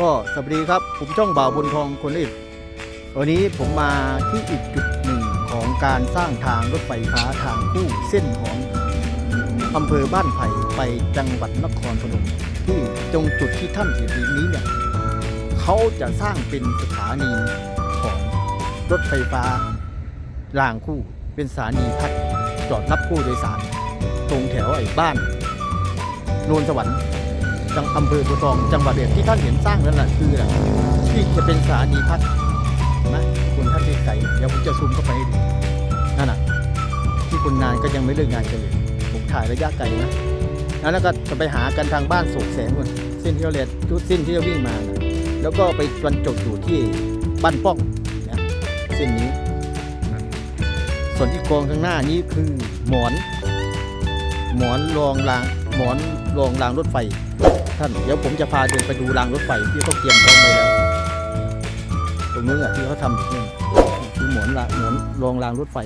ก็สวัสดีครับ ผมช่องบ่าวบนทองคนอิดวันนี้ผมมาที่อีกจุดหนึ่งของการสร้างทางรถไฟฟ้าทางคู่เส้นของอำเภอบ้านไผ่ไปจังหวัดนครพนมที่ตรงจุดที่ท่านเห็นนี้เนี่ยเขาจะสร้างเป็นสถานีของรถไฟฟ้ารางคู่เป็นสถานีพักจอดรับผู้โดยสาร รงแถวไอ้บ้านโนนสวรรค์จังอำเภอโพทอง จังหวัดเดียที่ท่านเห็นสร้างนั่นแหละคือที่จะเป็นสถานีพักนไหมคุณท่านที่ไกลเดี๋ยวผมจะซูมเข้าไปให้ดูนั่นน่ะ ที่คนงานก็ยังไม่เลิกงานกันเลยผมถ่ายระยะไกลนะแล้วก็จะไปหากันทางบ้านโศกแสงก่อนเส้นที่เราเรียนทุกเส้นที่เราวิ่งมานะแล้วก็ไปบรรจบอยู่ที่บ้านป้องนะเส้นนี้ ส่วนที่กองข้างหน้านี้คือหมอน หมอนรองรางหมอนรองรางรถไฟ ท่านเดี๋ยวผมจะพาเดินไปดูรางรถไฟที่เขาเตรียมพร้อมไว้แล้วตรงนู้นอะที่เขาทำนี่คือหมอนรางหมอนรองรางรถไฟ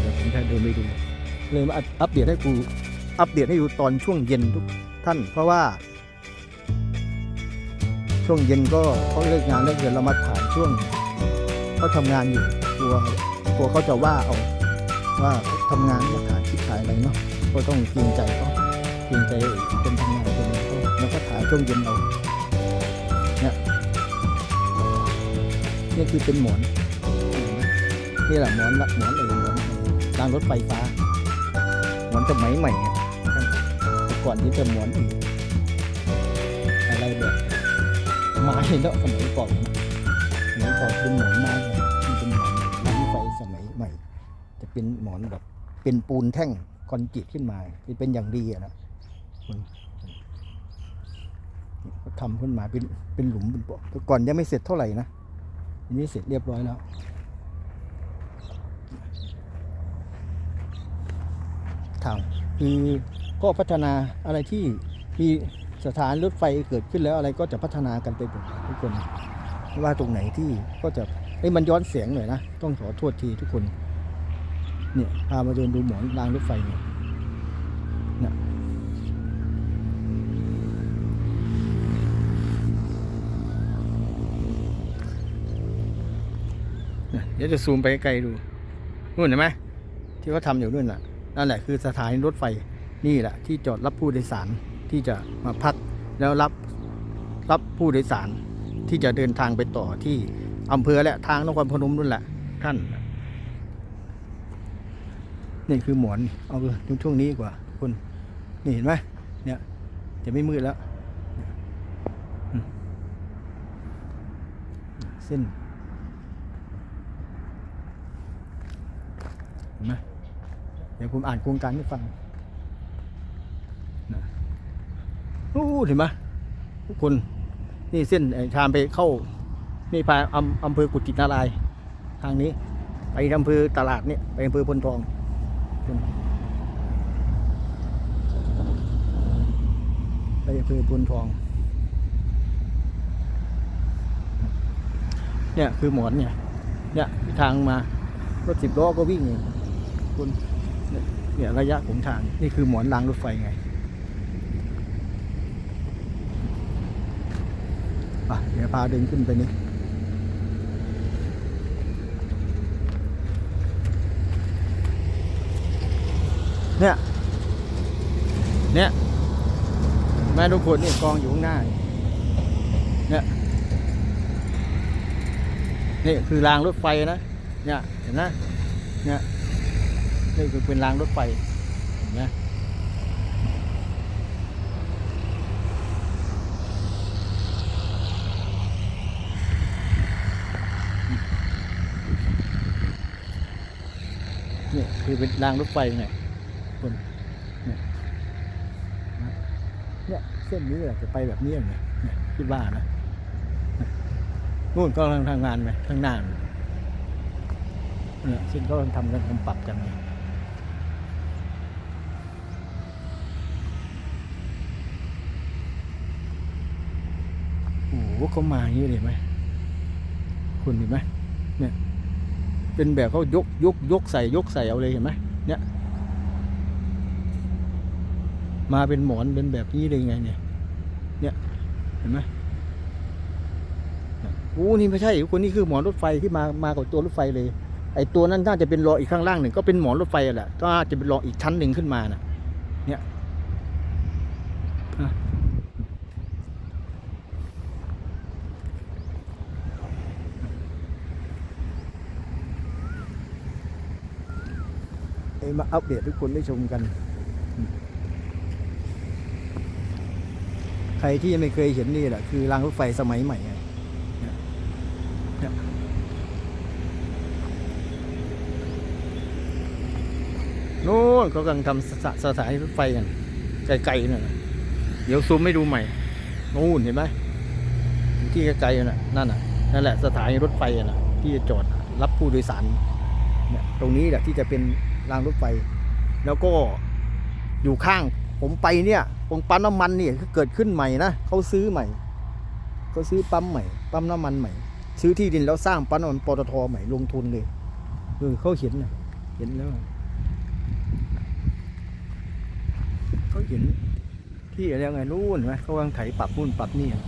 เดี๋ยวผมจะเดินไปดูเลยมาอัปเดตให้กูอัปเดตให้ดูตอนช่วงเย็นทุกท่าน เพราะว่า ช่วงเย็นก็เขาเลิกงานเลิกเดือนเรามาถ่ายช่วงเขาทำงานอยู่กลัวกลัวเขาจะว่าเอาว่าทำงานมาถ่ายคลิปถ่ายอะไรเนาะ ก็ต้องเกรงใจเขาเกรงใจคนทำงานคนนี้แล้วก็ถ่ายช่วงเย็นเอาเนี่ยนี่คือเป็นหมอนนี่แหละหมอนละหมอนเองหมอนรางรถไฟฟ้าหมอนสมัยใหม่ก่อนนี้จะหมอนอีกอะไรแบบไม้เนาะสมัยก่อนนะสมัยก่อนเป็นหมอนไม้มันเป็นหมอนรางรถไฟสมัยใหม่ จะเป็นหมอนแบบเป็นปูนแท่ง คอนกรีตขึ้นมาเป็นอย่างดีอะนะเขาทำขึ้นมาเป็นเป็นหลุมเป็นบ่อแต่ก่อนยังไม่เสร็จเท่าไหร่นะอันนี้เสร็จเรียบร้อยแล้วทางคือก็พัฒนาอะไรที่มีสถานรถไฟเกิดขึ้นแล้วอะไรก็จะพัฒนากันไปหมดทุกคนว่าตรงไหนที่ก็จะเอ้มันย้อนเสียงหน่อยนะ ต้องขอโทษทีทุกคน เนี่ยพามาเดินดูหมอนรางรถไฟเนี่ยเนี่ยเดี๋ยวจะซูมไปไกลดูนู่นเห็นไหมที่เขาทำอยู่นู่นน่ะนั่นแหละคือสถานีรถไฟนี่แหละ ที่จอดรับผู้โดยสารที่จะมาพักแล้วรับรับผู้โดยสารที่จะเดินทางไปต่อที่อำเภอและทางนครพนมนู่นแหละท่าน นี่คือหมอนเอาไปดูช่วงนี้กว่าคุณนี่เห็นไหมเนี่ยจะไม่มืดแล้ว เส้นเห็นไหมเดี๋ยวผมอ่านโครงการให้ฟังนะโอ้เห็นไหมทุกคนนี่เส้นไอ้ชามไปเข้า นี่พาอำอำเภอกุจินาราย ทางนี้ ไปอำเภอตลาดนี่ไปอำเภอพลทองุณไปอำเภอพลทอง เนี่ยคือหมอนเนี่ย เนี่ยทางมารถสิบล้อก็วิ่งอยู่คุณเนี่ยเนี่ยระยะของทาง นี่คือหมอนรางรถไฟไงอะเดี๋ยวพาเดินขึ้นไปนี่ เนี่ย เนี่ยแม่ทุกคนนี่กองอยู่ข้างหน้านี่เนี่ย นี่คือรางรถไฟนะ เนี่ย เห็นนะเนี่ย นี่คือเป็นรางรถไฟ เห็นไหมเนี่ยคือเป็นรางรถไฟไง คนเนี่ยเนี่ยเส้นนี้แหละจะไปแบบนี้ไงเนี่ยคิดว่านะนู่นก็กำลังทำงานไหมข้างหน้านเนี่ยซึ่งก็กำลังทำกันกำปรับกันเนี่ยโอ้โหเขามาอย่างนี้เลยเห็นไหมคุณเห็นไหมเนี่ยเป็นแบบเขายกยกยกใส่ยกใส่เอาเลยเห็นไหมเนี่ย มาเป็นหมอนเป็นแบบนี้ได้ไงเนี่ย เนี่ย เห็นไหมโอ้นี่ไม่ใช่คนนี้คือหมอนรถไฟที่มามากับตัวรถไฟเลย ไอตัวนั้นน่าจะเป็นรออีกข้างล่างหนึ่งก็เป็นหมอนรถไฟแหละก็าจะเป็นรออีกชั้นหนึ่งขึ้นมาน่ะเนี่ยอะเอ้ยมาอัปเดตทุกคนได้ชมกัน ใครที่ยังไม่เคยเห็นนี่แหละคือรางรถไฟสมัยใหม่เนี่ยนี่ยโน่นเขากำลังทำสถสถานีรถไฟกันไกลๆนั่นน่ะเดี๋ยวซูมให้ดูใหม่นู่นเห็นไหมที่ไกลๆน่ะนั่นน่ะนั่นแหละสถานีรถไฟอะน่ะ ที่จะจอดรับผู้โดยสารเนี่ยตรงนี้แหละที่จะเป็นรางรถไฟ แล้วก็อยู่ข้างผมไปเนี่ย ตรงปั๊มน้ำมันนี่ยเกิดขึ้นใหม่นะเขาซื้อใหม่เขาซื้อปั๊มใหม่ปั๊มน้ำมันใหม่ ซื้อที่ดินแล้วสร้างปั๊มน้ำมันปตทใหม่ลงทุนเลยเออเขาเห็นนะเห็นแล้วเขาเห็นที่อะไรไงนู่นไหมเขากำลังไถปรับนู่นปรับนี่อะ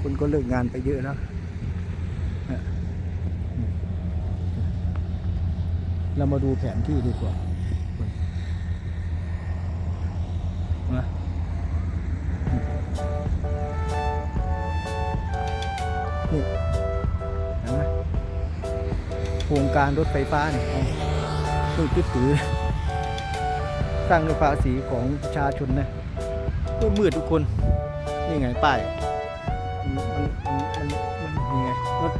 คนก็เลิกงานไปเยอะแล้ว เรามาดูแผนที่ดีกว่ามานี่เห็นไหมโครงการรถไฟฟ้าเนี่ยเอาตู้ตื้อตื้อสร้างด้วยภาษีของประชาชนนะก็มืดทุกคน นี่ไงป้ายมันมันมันมันมันยังไงรถ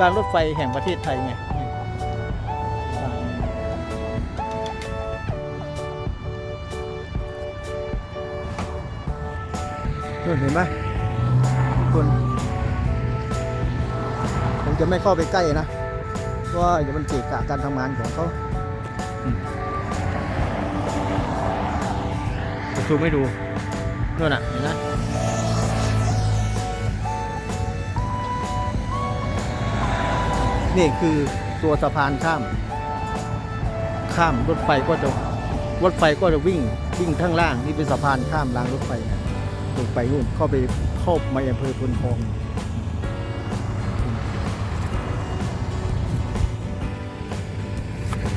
การรถไฟแห่งประเทศไทยไง เห็นไหมทุกคนผมจะไม่เข้าไปใกล้นะเพราะว่าเดี๋ยวมันเกะกะการทำงานของเขาอืมจะซูมให้ดูนู่นน่ะเห็นไหมนี่คือตัวสะพานข้าม ข้ามรถไฟก็จะรถไฟก็จะวิ่งวิ่งข้างล่าง นี่เป็นสะพานข้ามรางรถไฟนะ ลงไปนู่นเข้าไปเข้ามาอำเภอพลทอง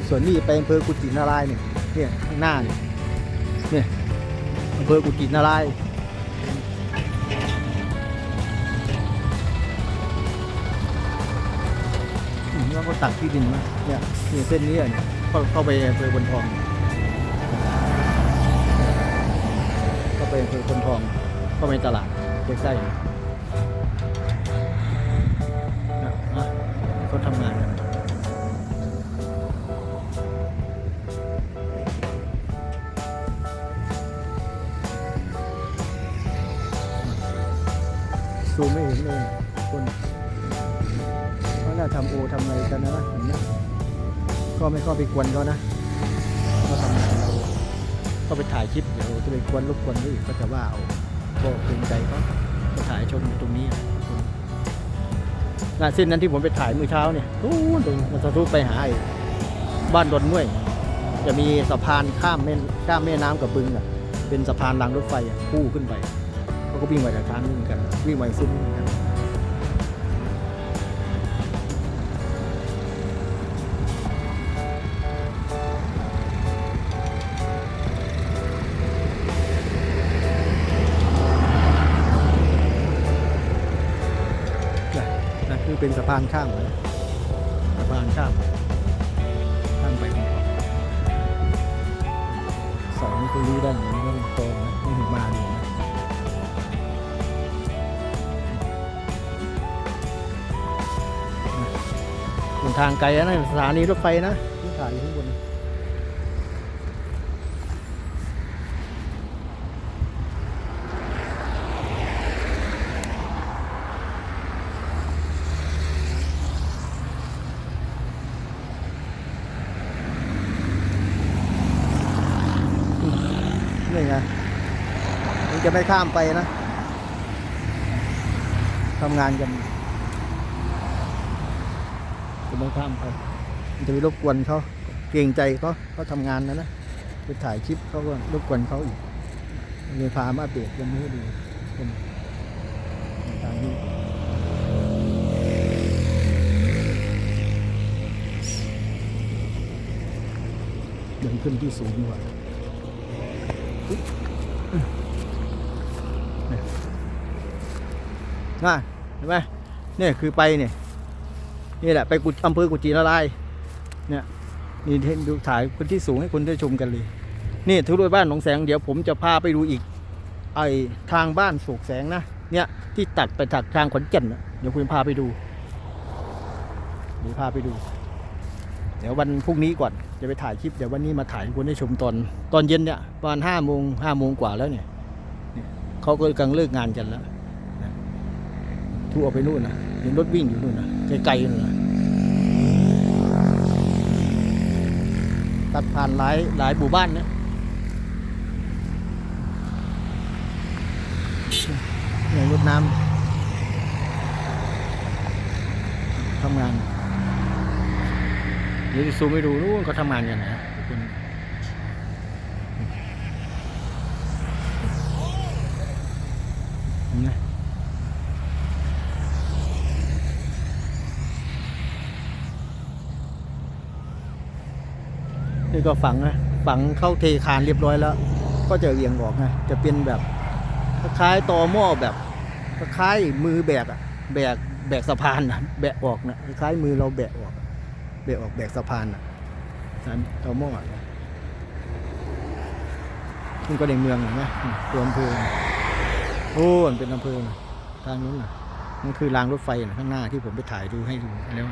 ส่วนนี้ไปอำเภอกุจินารายเนี่ยเนี่ยข้างหน้าเนี่ยเนี่ยอำเภอกุจินารายแล้วก็ตักที่ดินมาเนี่ยเนี่ยเส้นนี้เนี่ยเข้าเข้าไปอำเภอพลทอง เข้าไปอำเภอพลทอง เข้าไปตลาดใกล้ๆนะนะเขาทำงานกันซูมไม่เห็นเลยคนเขาน่าทำโอทำอะไรกันนะเห็นไหมก็ไม่เข้าไปกวนเขานะเขาทำงานเราก็ไปถ่ายคลิปเดี๋ยวจะไปกวนรบกวนเขาอีกก็จะว่าเอา ก็เกรงใจเขาก็ถ่ายชมอยู่ตรงนี้นะหน้าเส้นนั้นที่ผมไปถ่ายมื้อเช้าเนี่ยนู้นตรงมันสะทุไปหาบ้านดอนม่วย จะมีสะพานข้ามแม่ข้ามแม่น้ำกับบึงอะ เป็นสะพานรางรถไฟอะคู่ขึ้นไปเขาก็วิ่งไปจากทางนู้นเหมือนกันวิ่งไปซุ้มกัน เป็นสะพานข้ามนะสะพานข้ามข้ามไปสองตรงนี้ด้านนี้ก็เป็นโตรงนะไม่ถึงมาอยู่นะบนทางไกลนะสถานีรถไฟนะที่ถ่ายอยู่ข้างบนนี่ จะไม่ข้ามไปนะทำงานกันไม่ข้ามไปมันจะไปรบกวนเขาเกรงใจเขาเขาทำงานนะนะไปถ่ายคลิปเขาก็รบกวนเขาอีกเลยพามาอัปเดตกันให้ดูเป็นทางนี้เดินขึ้นที่สูงกว่าอุ๊ยเนี่ย น่ะเห็นไหมเนี่ยคือไปเนี่ยนี่แหละไปกุอำเภอกุจินารายเนี่ยนี่เห็นดูถ่ายพื้นที่สูงให้คนได้ชมกันเลย นี่ทุรวยบ้านหนองแสงเดี๋ยวผมจะพาไปดูอีกไอทางบ้านโศกแสงนะเนี่ยที่ตัดไปถักทางขอนแก่นเดี๋ยวคุณพาไปดูเดี๋ยวพาไปดู เดี๋ยววันพรุ่งนี้ก่อนจะไปถ่ายคลิปเดี๋ยววันนี้มาถ่ายให้คุณได้ชมตอนตอนเย็นเนี่ยประมาณห้าโมงห้าโมงกว่าแล้วเนี่ยเนี่ยเขาก็กำลังเลิกงานกันแล้ว ทั่วไปนู่นนะเห็นรถวิ่งอยู่นู่นนะไกลๆนู่นนะตัดผ่านหลายหลายหมู่บ้านนะเนี่ยรถน้ำทำงานเดี๋ยวจะซูมไปดูนู่นเขาทำงานกันนะทุกคนเห็นไนี่ก็ฝังนะฝังเข้าเทคานเรียบร้อยแล้ว ก็จะเรียงออกไงจะเป็นแบบคล้ายๆตอหม้อแบบคล้ายมือแบกอะแบกแบกสะพานนะแบกออกนะคล้ายมือเราแบกออกเบกออกแบกสะพานอะสันเตาหม้ออะนี่ก็ในเมืองนไหมอืมตัวอำเภอโอ้มันเป็นอำเภอน่ะทางนู้นน่ะนั่นคือรางรถไฟนะข้างหน้าที่ผมไปถ่ายดูให้ดูแล้ว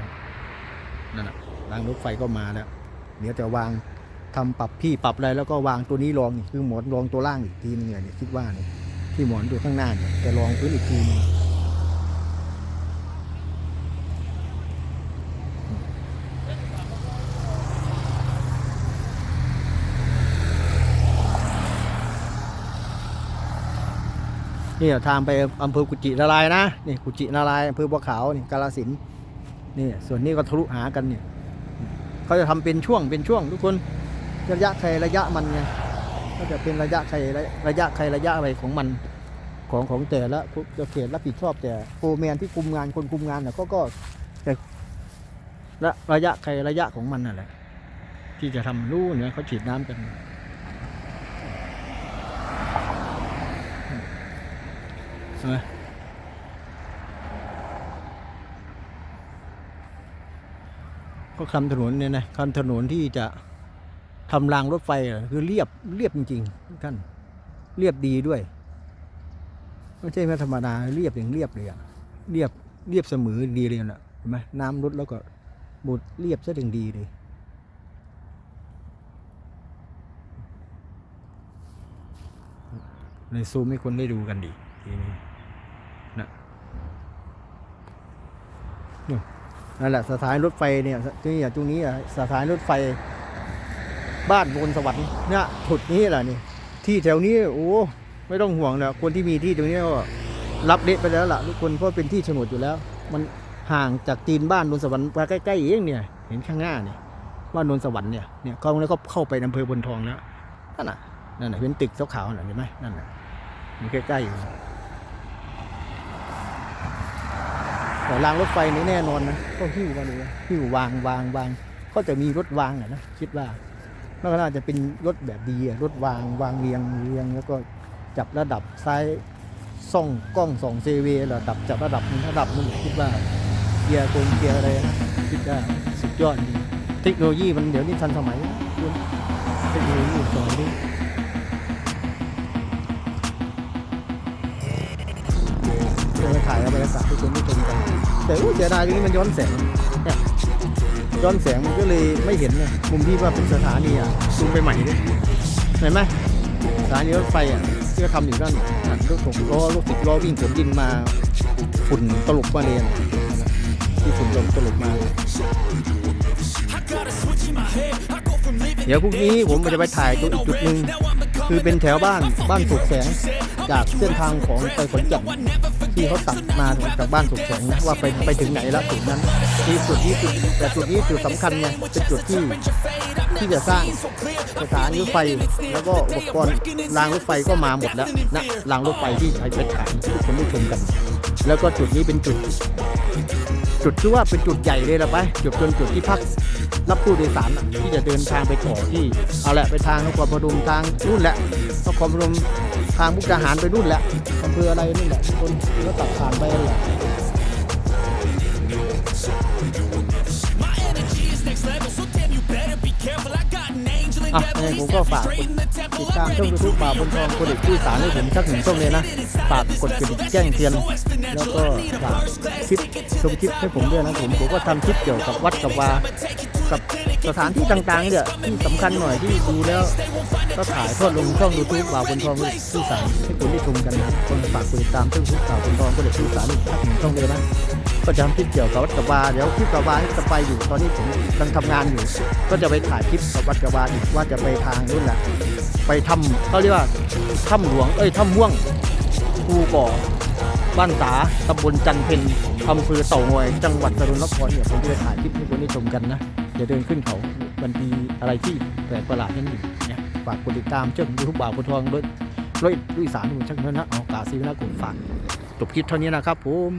นั่นน่ะรางรถไฟก็มาแล้ว เดี๋ยวจะวางทำปรับพี่ปรับอะไรแล้วก็วางตัวนี้รองอีกคือหมอนรองตัวล่างอีกทีนึงเนี่ยคิดว่าเนี่ยที่หมอนตัวข้างหน้าเนี่ยจะรองพื้นอีกทีนึงนี่ทางไปอำเภอกุจินารายนะนี่กุจินารายอำเภอบัวขาวนี่กาลสินนี่ส่วนนี้ก็ทะลุหากันเนี่ย เขาจะทำเป็นช่วงเป็นช่วง ทุกคนระยะใครระยะมันไงก็จะเป็นระยะใครระยะใครระยะอะไรของมันของของแต่ละเขตรับผิดชอบแต่โฟแมนที่คุมงานคนคุมงานน่ะก็ก็จะระระยะใครระยะของมันนั่นแหละที่จะทำรูเนี่ยเขาฉีดน้ำกันใช่ไหม คำถนนเนี่ยนะคำถนนที่จะทำรางรถไฟคือเรียบเรียบจริงๆท่านเรียบดีด้วย ไม่ใช่ไม่ธรรมดาเรียบอย่างเรียบเลยอะเรียบเรียบเสมอดีเลยนะเห็นไหมน้ำลดแล้วก็หมดเรียบซะถึงดีเลยในซูมให้คนได้ดูกันดีทีนี้นั่น นั่นแหละสถานรถไฟเนี่ยที่นี่อะตรงนี้อะสถานรถไฟบ้านบนสวรรค์เนี่ยถุดนี้แหละนี่ที่แถวนี้โอ้ไม่ต้องห่วงแล้วคนที่มีที่ตรงนี้ก็รับเละไปแล้วล่ะทุกคนเพราะเป็นที่โฉนดอยู่แล้ว มันห่างจากตีนบ้านบนสวรรค์ไปใกล้ๆเองเนี่ย เห็นข้างหน้าเนี่ยบ้านบนสวรรค์เนี่ยเนี่ยเขาแล้วก็เข้าไปอำเภอบนทองแล้วนั่นน่ะนั่นน่ะเป็นตึกขาวๆน่ะเห็นไหมนั่นน่ะมันใกล้ๆอยู่ รางรถไฟนี่แน่นอนนะก็หิ้วมาเลยหิ้ววางวางวางก็จะมีรถวางอะนะคิดว่าน่าจะเป็นรถแบบดีอะรถวางวางเรียงเรียงแล้วก็จับระดับซ้ายส่องกล้องส่องเซเวระดับจับระดับระดับนึงคิดว่าเกียร์กลเกียร์อะไรนะคิดว่าสุดยอดเทคโนโลยีมันเดี๋ยวนี้ทันสมัยนเทคโนโลยีสมัยนี้ ถ่ายเอาบรรยากาศให้ชมได้ชมกันแต่อู้เสียดายตรงนี้มันย้อนแสงเนี่ยย้อนแสงมันก็เลยไม่เห็นเนี่ยมุมที่ว่าเป็นสถานีอะซูมไปใหม่ดิเห็นไหมสถานีรถไฟอะที่เขาทำอยู่ด้านนั่นรถหกล้อรถสิบล้อวิ่งขนดินมาฝุ่นตลบมาเลยนะที่ฝุ่นตลบตลบมา เดี๋ยวพรุ่งนี้ผมจะไปถ่ายตัวอีกจุดหนึ่งคือเป็นแถวบ้านบ้านถูกแสง จากเส้นทางของไปขนแก่นที่เขาตัดมาจากบ้านสุขแสงนะว่าไปไปถึงไหนแล้วจุดนั้นที่จุดนี้จุดแต่จุดนี้จุดสำคัญไงเป็นจุดที่ที่จะสร้างสถานีรถไฟแล้วก็อุปกรณ์รางรถไฟก็มาหมดแล้วนะรางรถไฟที่ใช้ไปขายที่คนได้ชมกัน แล้วก็จุดนี้เป็นจุด จุดที่ว่าเป็นจุดใหญ่เลยละไปจุดจนจุดที่พักรับผู้โดยสารที่จะเดินทางไปต่อที่เอาแหละไปทางนครพนมทางนู่นแหละนครพนม ทางมุกดาหารไปนู่นแหละอำเภออะไรนู่แหละคนก็ตัดผ่านไปแหละอะยังผมก็ฝากกดติดตามช่องยูทูบบ่าบนทองคนเด็กผู้สารให้ผมสักหนึ่งช่องเลยนะ ฝากกดกระดิ่งแจ้งเตือน แล้วก็ฝากคลิปชมคลิปให้ผมด้วยนะผมผมก็ทำคลิปเกี่ยวกับวัดกับวา สถานที่ต่างๆเนี่ยที่สำคัญหน่อยที่ดูแล้วก็ถ่ายทอดลงช่องยูทูบบ่าวบนทองที่สามให้คุณได้ชมกันนะคนฝากกดติดตามช่องบ่าวบนทองก็เด็กที่สามอีกทักหนึ่งช่องเลยนะก็จะทำคลิปเกี่ยวกับวัดกบวาเดี๋ยวคลิปกบวาที่จะไปอยู่ตอนนี้ผมกำลังทำงานอยู่ ก็จะไปถ่ายคลิปกับวัดกบวาอีกว่าจะไปทางนู่นแหละไปทำเขาเรียกว่าถ้ำหลวงเอ้ยถ้ำม่วงภูก่อบ้านตาตำบลจันเพ็ญอำเภอเต่างอย จังหวัดสกลนครเนี่ยผมจะไปถ่ายคลิปให้คนได้ชมกันนะ จะเดินขึ้นเขา มันมีอะไรที่แปลกประหลาดนั่นอยู่เนี่ยฝากกดติดตามเจ้ายูทุกบ่าวพนทองด้วยด้วยด้วยสารหุ่นชักเงินนะเอากาซีนะกลุ่มฝากจบคลิปเท่านี้นะครับผม